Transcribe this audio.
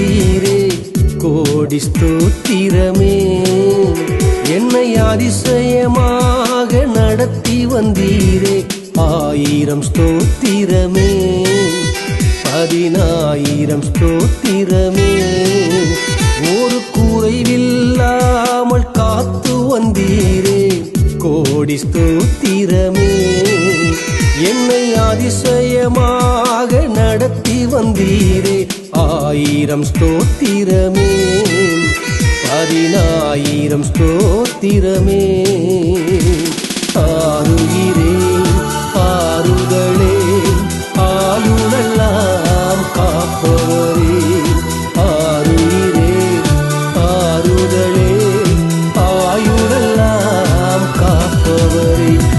வந்தீரே கோடி ஸ்தோத்திரமே. என்னை அதிசயமாக நடத்தி வந்தீரே ஆயிரம் ஸ்தோத்திரமே. பதினாயிரம் ஸ்தோத்திரமே. ஒரு குறைவில்லாமல் காத்து வந்தீரே கோடி ஸ்தோத்திரமே. என்னை அதிசயமாக நடத்தி வந்தீரே ஆயிரம் ஸ்தோத்திரமே. பதினாயிரம் ஸ்தோத்திரமே. ஆறுகிறே பாருங்களே ஆளுநெல்லாம் காப்பவரே. ஆறுகிறே ஆறுதலே ஆயுளெல்லாம் காப்பவரே.